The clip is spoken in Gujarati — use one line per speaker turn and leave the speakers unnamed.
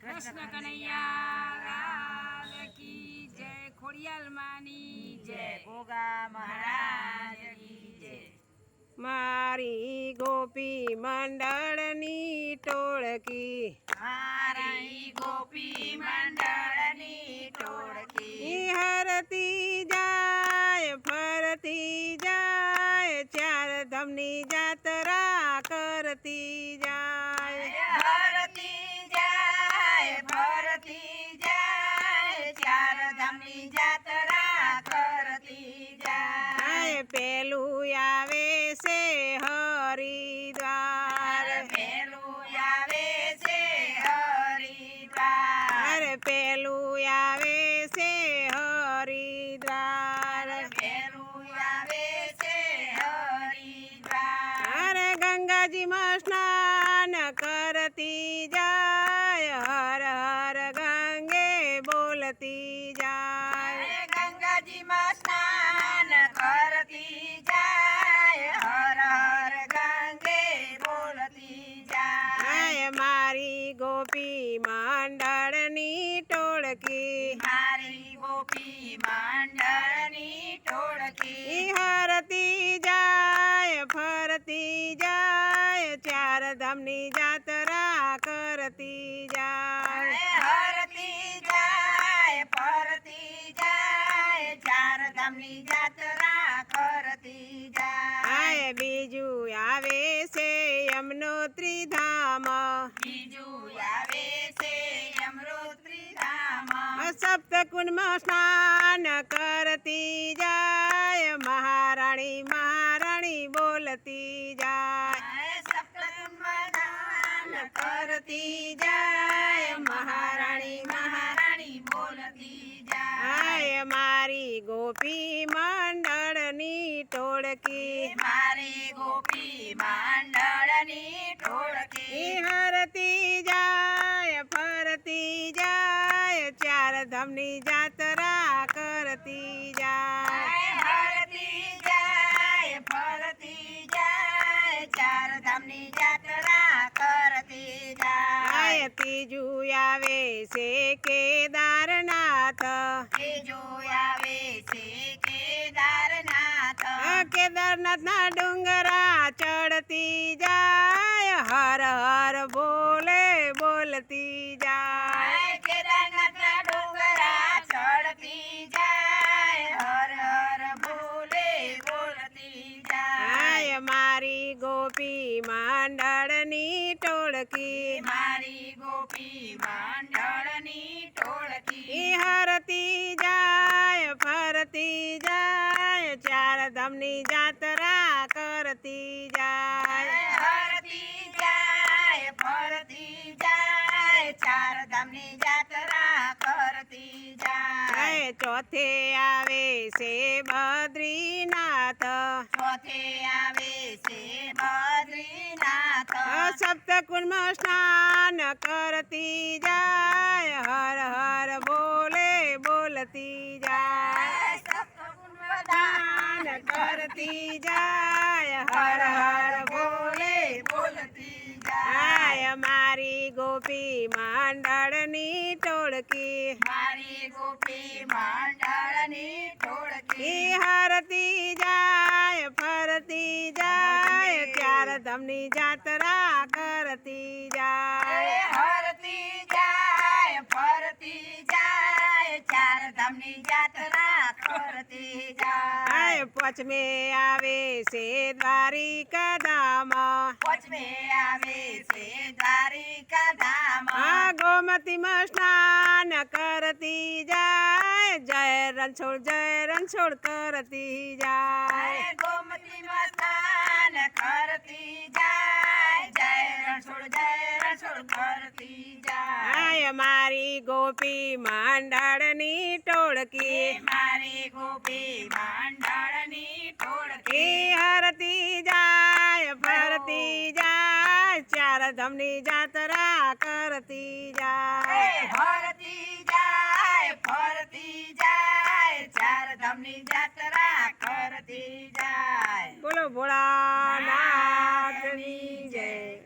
કૃષ્ણ કનૈયા લાલ કી જય ખોડિયાલ માની જય.
ગોગા મહારાજ કી જય.
મારી ગોપી મંડળની ટોળકી.
મારી ગોપી મંડળની
આવે છે હરિદ્વાર.
આવે છે હરિદ્વાર.
ગંગાજીમાં સ્નાન કરતી જાય હર હર ગંગે બોલતી જાય.
ગંગાજીમાં સ્નાન કરતી જાય હર હર ગંગે બોલતી જાય.
મારી ગોપી મંડળની ચાર જાતરા કરતી જાય.
હરતી જાય ફરતી જાય ચાર ધામની જાતરા કરતી જાય.
બીજું આવે છે યમનો ત્રિધામ.
બીજું આવે છે
સપ્તકુંડમાં સ્નાન કરતી જાય મહારાણી મહારાણી બોલતી કરતી જાય
મહારાણી મહારાણી બોલતી જાય.
મારી ગોપી મંડળની ટોળકી. આય આવે છે કેદારનાથ.
આવે છે કેદારનાથ
કેદારનાથના ડુંગરા ચડતી જાય હર હર બોલે બોલતી જાય.
કેદારનાથના ડુંગરા ચડતી જાય હર હર બોલે બોલતી જાય.
મારી ગોપી માંડળની ટોળકી.
મારી
જાય ફરતી જાય ચાર ધામની જાત્રા કરતી જાય.
ફરતી જાય ફરતી જાય ચાર ધામની જાત્રા કરતી જાય.
ચોથે આવે છે બદ્રીનાથ.
ચોથે આવે છે બદ્રીનાથ.
સપ્તકુંડમાં સ્નાન કરતી જાય હર હર બોલતી જાય. કરતી જાય. હર હર બોલે
બોલતી જાય.
મારી ગોપી માંડળની ટોળકી.
મારી ગોપી માંડળની ટોળકી.
હરતી જાય ફરતી જાય. ત્યાર ધમની જાત્રા કરતી જાય.
હરતી જાય ફરતી જાય. ચાર જાત્રા કરતી જાય.
આય આવે છે દ્વારિકા ધામ
પછમે આવે છે દ્વારિકા ધામ
ગોમતીમાં સ્નાન કરતી જાય. જય રણછોડ જય રણછોડ કરતી જાય.
ગોમતીમાં સ્નાન કરતી જાય. જય રણછોડ જય રણછોડ કરતી જાય.
મારી ગોપી મંડળની ટોળકી.
મારી ગોપી મંડળની ટોળકી.
હરતી જાય ફરતી જાય ચાર ધમની જાત્રા કરતી જાય.
હરતી જાય ફરતી જાય ચાર ધમની જાતરા કરતી જાય.
બોલો ભોળાનાથની જય.